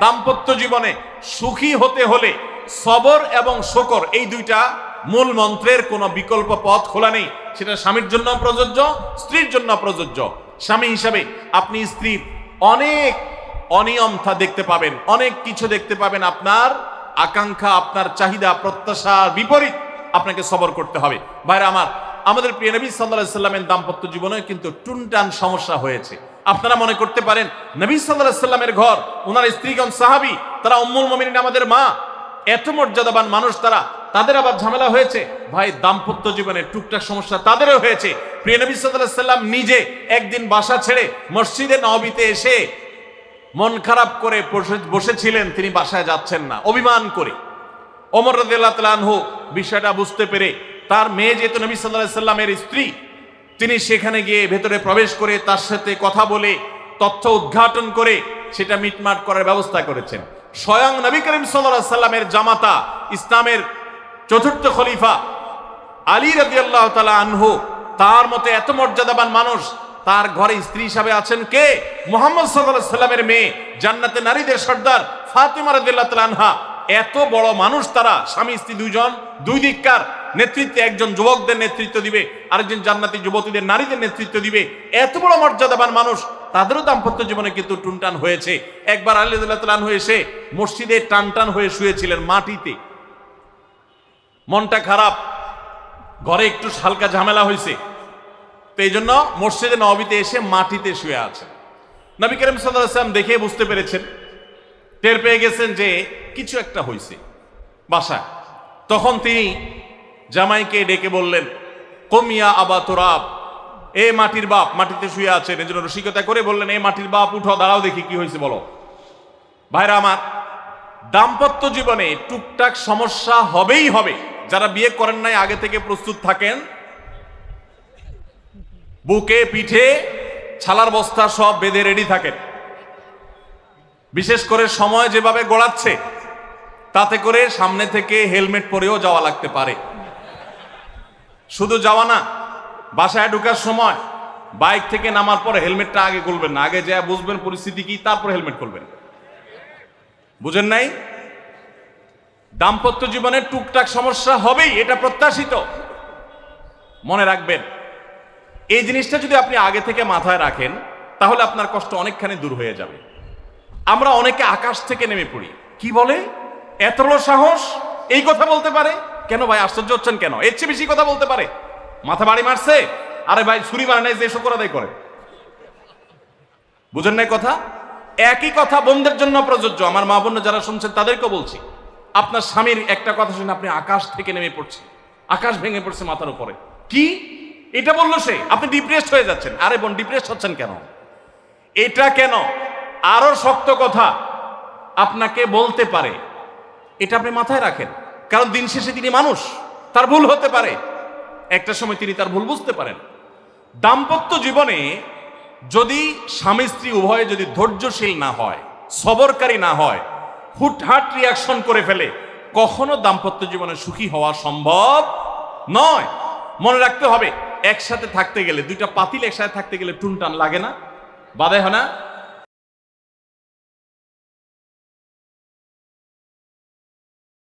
দাম্পত্য জীবনে সুখী হতে হলে সবর এবং শকর এই দুইটা মূল মন্ত্রের কোনো বিকল্প পথ খোলা নেই। সেটা স্বামীর জন্য প্রযোজ্য, স্ত্রীর জন্য প্রযোজ্য। স্বামী হিসাবে আপনি স্ত্রীর অনেক অনিয়মতা দেখতে পাবেন, অনেক কিছু দেখতে পাবেন। আপনার আকাঙ্ক্ষা, আপনার চাহিদা, প্রত্যাশার বিপরীত আপনাকে সবর করতে হবে। ভাইরা আমার, আমাদের প্রিয় নবী সাল্লাহ সাল্লামের দাম্পত্য জীবনে কিন্তু টুনটান সমস্যা হয়েছে। আপনারা মনে করতে পারেন, নবী সাল্লাহ সাল্লামের ঘর ওনার স্ত্রীগণ সাহাবি, তারা উম্মুল মমিন আমাদের মা। এত মর্যাদাবান মানুষ তারা, তাদের আবার ঝামেলা হয়েছে। ভাই, দাম্পত্য জীবনে টুকটাক সমস্যা তাদেরও হয়েছে। প্রিয় নবী সাল্লাহ সাল্লাম নিজে একদিন বাসা ছেড়ে মসজিদে নবীতে এসে মন খারাপ করে বসে- বসেছিলেন, তিনি বাসায় যাচ্ছেন না। অভিমান করে। তাআলা আনহু বিষয়টা বুঝতে পেরে তার মেয়ে যেহেতু নবী আলাইহি সাল্লামের স্ত্রী তিনি সেখানে গিয়ে ভেতরে প্রবেশ করে তার সাথে কথা বলে, তথ্য উদ্ঘাটন করে সেটা মিটমাট করার ব্যবস্থা করেছেন। স্বয়ং নবী করিম আলাইহি সাল্লামের জামাতা, ইসলামের চতুর্থ খলিফা আলী রবি আল্লাহ তালা আনহু, তার মতো এত মর্যাদাবান মানুষ, তার ঘরে স্ত্রী হিসাবে আছেন কে? মোহাম্মদ আলাইহি সাল্লামের মেয়ে, জান্নাতে নারীদের সর্দার ফাতিমা রাদিয়াল্লাহু তাআলা আনহা। এত বড় মানুষ তারা, স্বামী, স্ত্রী দুইজন, দুই দিককার নেতৃত্বে একজন যুবকদের নেতৃত্ব দিবে, আরেকজন জান্নাতি যুবতীদের, নারীদের নেতৃত্ব দিবে। এত বড় মর্যাদাবান মানুষ, তাদেরও দাম্পত্য জীবনে কিন্তু টুনটান হয়েছে। একবার আলী রাদিয়াল্লাহু তাআলা আনহু এসে মসজিদে টান টান হয়ে শুয়েছিলেন মাটিতে। মনটা খারাপ, ঘরে একটু হালকা ঝামেলা হয়েছে তো এই জন্য মসজিদে নবীতে এসে মাটিতে শুয়ে আছে। নবী করিম সাল্লাম দেখে বুঝতে পেরেছেন টের পেয়ে গেছেন যে কিছু একটা হয়েছে বাসায়। তখন তিনি জামাইকে ডেকে বললেন, কমিয়া আবা তোরাব এ মাটির বাপ, মাটিতে শুয়ে আছেন এই জন্য রসিকতা করে বললেন, এ মাটির বাপ, উঠো, দাঁড়াও দেখি কি হয়েছে বলো। ভাইরা আমার, দাম্পত্য জীবনে টুকটাক সমস্যা হবেই হবে। যারা বিয়ে করেন নাই, আগে থেকে প্রস্তুত থাকেন। বুকে, পিঠে, ছালার বস্তা সব বেঁধে রেডি থাকেন। বিশেষ করে সময় যেভাবে গড়াচ্ছে, তাতে করে সামনে থেকে হেলমেট পরেও যাওয়া লাগতে পারে। শুধু যাওয়া না, বাসায় ঢুকার সময় বাইক থেকে নামার পরে হেলমেটটা আগে খুলবেন না। আগে যা বুঝবেন পরিস্থিতি কি, তারপর হেলমেট খুলবেন। বুঝেন নাই? দাম্পত্য জীবনে টুকটাক সমস্যা হবেই, এটা প্রত্যাশিত। মনে রাখবেন, এই জিনিসটা যদি আপনি আগে থেকে মাথায় রাখেন, তাহলে আপনার কষ্ট অনেকখানি দূর হয়ে যাবে। আমরা অনেকে আকাশ থেকে নেমে পড়ি। কি বলে? এত সাহস? এই কথা বলতে পারে? কেন ভাই, আশ্চর্য হচ্ছেন কেন? এর চেয়ে বেশি কথা বলতে পারে? মাথা বাড়ি মারছে? আরে ভাই, ছুরি মারে নাই যে শকর করে। বুঝেন নাই কথা? একই কথা বোনদের জন্য প্রযোজ্য। আমার মা বোন যারা শুনছেন তাদেরকে বলছি। আপনার স্বামীর একটা কথা শুনে আপনি আকাশ থেকে নেমে পড়ছে আকাশ ভেঙে পড়ছে মাথার উপরে। কি? এটা বলল সে? আপনি ডিপ্রেসড হয়ে যাচ্ছেন। আরে বোন ডিপ্রেসড হচ্ছেন কেন? এটা কেন? আরও শক্ত কথা আপনাকে বলতে পারে। এটা আপনি মাথায় রাখেন। কারণ দিন শেষে তিনি মানুষ। তার ভুল হতে পারে। একটা সময় তিনি তার ভুল বুঝতে পারেন। দাম্পত্য জীবনে যদি স্বামী স্ত্রী উভয়ে যদি ধৈর্যশীল না হয়, সবরকারী না হয়, হুটহাট রিয়াকশন করে ফেলে, কখনো দাম্পত্য জীবনে সুখী হওয়া সম্ভব নয়। মনে রাখতে হবে, একসাথে থাকতে গেলে, দুইটা পাতিল একসাথে থাকতে গেলে টুনটান লাগে না বাধে হয় না।